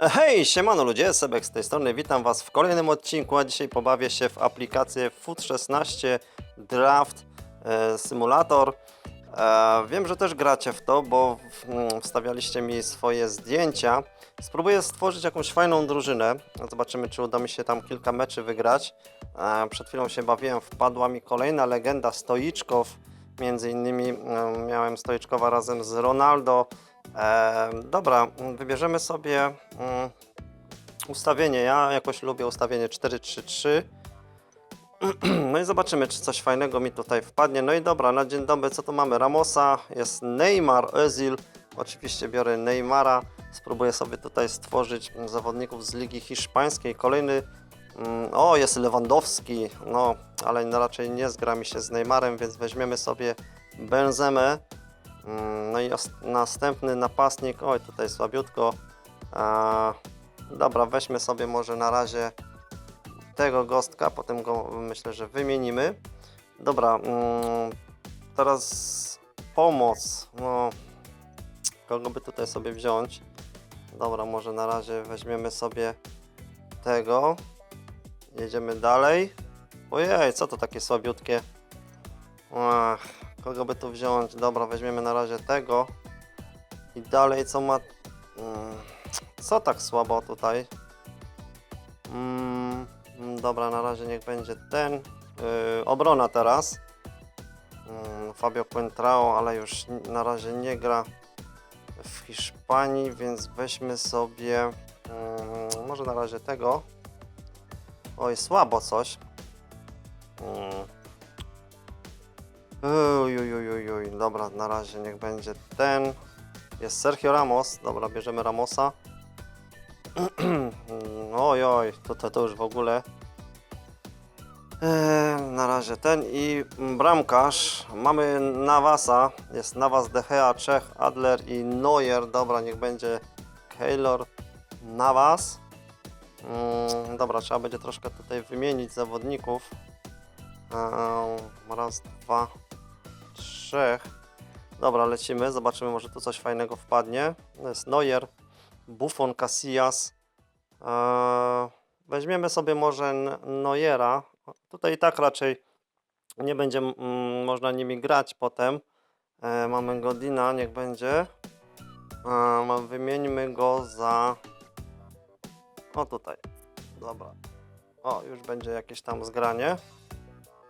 Hej, siemano ludzie, Sebek z tej strony, witam was w kolejnym odcinku, a dzisiaj pobawię się w aplikację Food 16 Draft e, Simulator. E, wiem, że też gracie w to, bo w, mm, wstawialiście mi swoje zdjęcia. Spróbuję stworzyć jakąś fajną drużynę, zobaczymy czy uda mi się tam kilka meczy wygrać. E, przed chwilą się bawiłem, wpadła mi kolejna legenda Stoiczkow, między innymi e, miałem Stoiczkowa razem z Ronaldo, E, dobra, wybierzemy sobie mm, ustawienie. Ja jakoś lubię ustawienie 4-3-3. No i zobaczymy, czy coś fajnego mi tutaj wpadnie. No i dobra, na dzień dobry, co tu mamy? Ramosa, jest Neymar, Özil. Oczywiście biorę Neymara. Spróbuję sobie tutaj stworzyć zawodników z Ligi Hiszpańskiej. Kolejny, mm, o jest Lewandowski, no ale raczej nie zgra mi się z Neymarem, więc weźmiemy sobie Benzemę. Mm, No i następny napastnik, oj tutaj słabiutko. A, dobra, weźmy sobie może na razie tego gostka, potem go myślę, że wymienimy. Dobra, mm, teraz pomoc. No, kogo by tutaj sobie wziąć? Dobra, może na razie weźmiemy sobie tego. Jedziemy dalej. Ojej, co to takie słabiutkie? Ach, kogo by tu wziąć? Dobra, weźmiemy na razie tego. I dalej co ma... Mm, Co tak słabo tutaj? Mm, mm, dobra, na razie niech będzie ten. Yy, obrona teraz. Fabio Quentrao, ale już na razie nie gra w Hiszpanii, więc weźmy sobie może na razie tego. Oj, słabo coś. Uj, uj, uj, uj, uj. Dobra, na razie niech będzie ten. Jest Sergio Ramos. Dobra, bierzemy Ramosa. oj, oj, tutaj to już w ogóle. Eee, na razie ten i bramkarz. Mamy Navasa. Jest Navas, De Gea, Czech, Adler i Neuer. Dobra, niech będzie Keylor Navas. Mm, dobra, trzeba będzie troszkę tutaj wymienić zawodników. Eee, raz, dwa, trzech. Dobra, lecimy. Zobaczymy, może tu coś fajnego wpadnie. To jest Neuer, Buffon, Casillas. Eee, weźmiemy sobie może Neuera. Tutaj i tak raczej nie będzie mm, można nimi grać potem. Eee, mamy Godina, niech będzie. Ma- wymieńmy go za... O tutaj. Dobra. O, już będzie jakieś tam zgranie.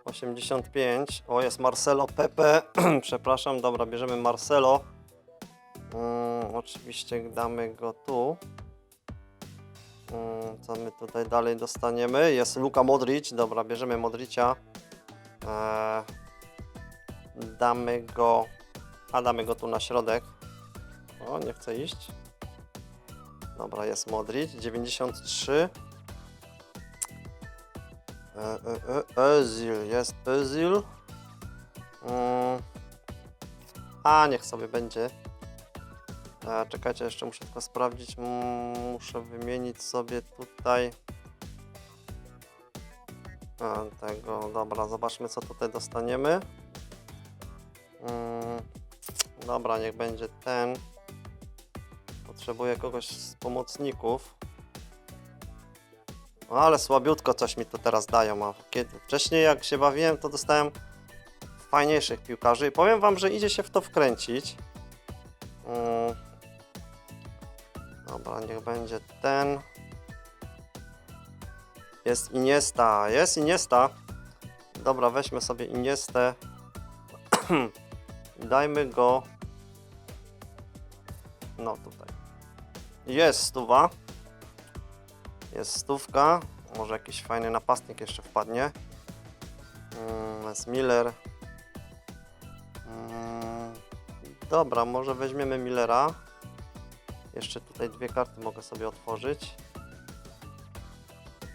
85. O, jest Marcelo Pepe. Przepraszam, dobra, bierzemy Marcelo. Mm, oczywiście damy go tu. Mm, co my tutaj dalej dostaniemy? Jest Luka Modric. Dobra, bierzemy Modricia. Eee, damy go. A damy go tu na środek. O, nie chce iść. Dobra, jest Modric. 93. E, e, e, jest Özil. Mm. A, niech sobie będzie. E, czekajcie, jeszcze muszę tylko sprawdzić. Mm, Muszę wymienić sobie tutaj. Tego, dobra, zobaczmy co tutaj dostaniemy. Mm, dobra, niech będzie ten. Potrzebuję kogoś z pomocników. No, ale słabiutko coś mi tu teraz dają. A kiedy, wcześniej jak się bawiłem, to dostałem fajniejszych piłkarzy i powiem wam, że idzie się w to wkręcić. Mm. Dobra, niech będzie ten. Jest Iniesta, jest Iniesta. Dobra, weźmy sobie Iniestę. Dajmy go. No tutaj. Jest stuwa. Jest stówka. Może jakiś fajny napastnik jeszcze wpadnie. Mm, Jest Miller. Mm, Dobra, może weźmiemy Millera. Jeszcze tutaj dwie karty mogę sobie otworzyć.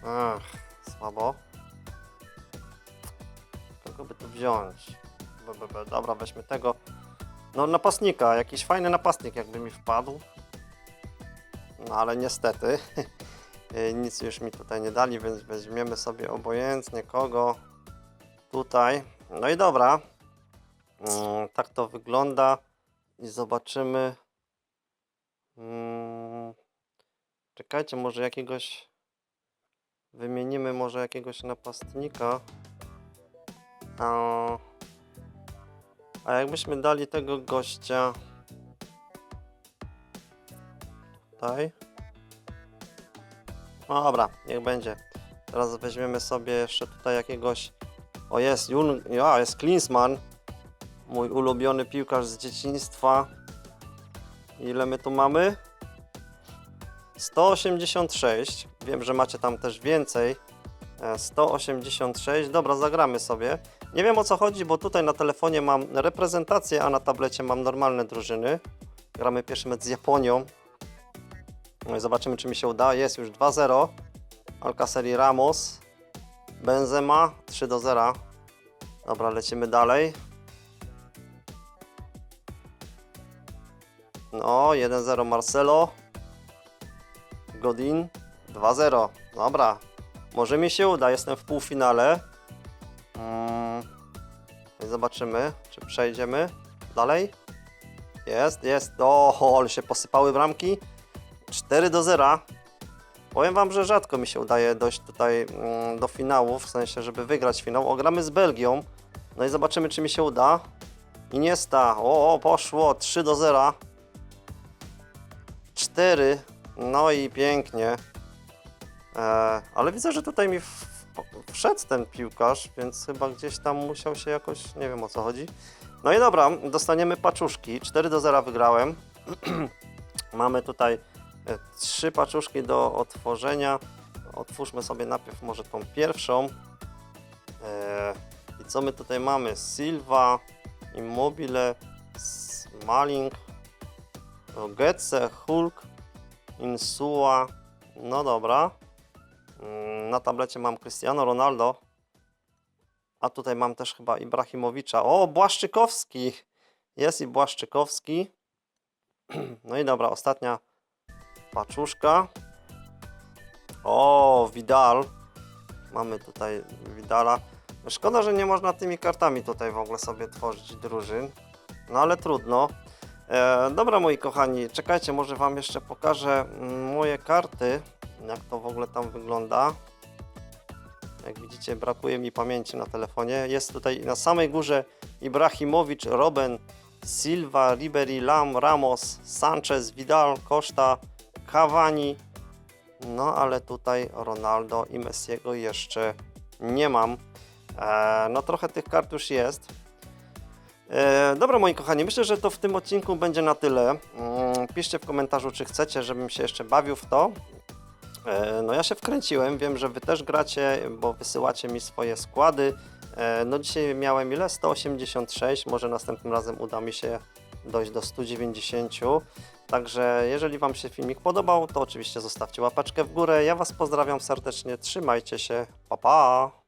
Ach, słabo. Kogo by tu wziąć? Dobra, weźmy tego. No napastnika, jakiś fajny napastnik jakby mi wpadł. No ale niestety. Y, Nic już mi tutaj nie dali, więc weźmiemy sobie obojętnie kogo tutaj. No i dobra. Mm, Tak to wygląda. I zobaczymy. Mm, Czekajcie, może jakiegoś... Wymienimy może jakiegoś napastnika. A jakbyśmy dali tego gościa... Tutaj. No dobra, niech będzie. Teraz weźmiemy sobie jeszcze tutaj jakiegoś... O jest, Jun... ja, jest Klinsmann. Mój ulubiony piłkarz z dzieciństwa. Ile my tu mamy? 186. Wiem, że macie tam też więcej. E, 186. Dobra, zagramy sobie. Nie wiem o co chodzi, bo tutaj na telefonie mam reprezentację, a na tablecie mam normalne drużyny. Gramy pierwszy mecz z Japonią. No i zobaczymy, czy mi się uda. Jest już 2-0. Alcaceli Ramos. Benzema 3 do 0. Dobra, lecimy dalej. No, 1-0 Marcelo. Godin 2-0. Dobra, może mi się uda. Jestem w półfinale. Mm. I zobaczymy, czy przejdziemy dalej. Jest, jest. O, ale się posypały bramki. 4 do 0. Powiem Wam, że rzadko mi się udaje dojść tutaj mm, do finału, w sensie, żeby wygrać finał. Ogramy z Belgią. No i zobaczymy, czy mi się uda. Iniesta. O, o poszło. 3 do 0. 4. No i pięknie. E, ale widzę, że tutaj mi wszedł ten piłkarz, więc chyba gdzieś tam musiał się jakoś, nie wiem o co chodzi. No i dobra, dostaniemy paczuszki. 4 do 0 wygrałem. Mamy tutaj trzy paczuszki do otworzenia. Otwórzmy sobie najpierw może tą pierwszą. E, I co my tutaj mamy? Silva, Immobile, Smalling, Getze, Hulk, Insua. No dobra. Mm, Na tablecie mam Cristiano Ronaldo. A tutaj mam też chyba Ibrahimowicza. O, Błaszczykowski! Jest i Błaszczykowski. No i dobra, ostatnia paczuszka. O, Vidal. Mamy tutaj Vidala. Szkoda, że nie można tymi kartami tutaj w ogóle sobie tworzyć drużyn. No ale trudno. E, dobra, moi kochani, czekajcie, może Wam jeszcze pokażę mm, moje karty, jak to w ogóle tam wygląda. Jak widzicie, brakuje mi pamięci na telefonie. Jest tutaj na samej górze Ibrahimowicz, Robben, Silva, Ribery, Lam, Ramos, Sanchez, Vidal, Costa, Cavani. No ale tutaj Ronaldo i Messiego jeszcze nie mam. E, no trochę tych kart już jest. E, dobra, moi kochani, myślę, że to w tym odcinku będzie na tyle. Mm, Piszcie w komentarzu, czy chcecie, żebym się jeszcze bawił w to. E, No ja się wkręciłem, wiem, że wy też gracie, bo wysyłacie mi swoje składy. No dzisiaj miałem ile? 186, może następnym razem uda mi się dojść do 190. Także jeżeli wam się filmik podobał, to oczywiście zostawcie łapeczkę w górę. Ja was pozdrawiam serdecznie, trzymajcie się, pa pa!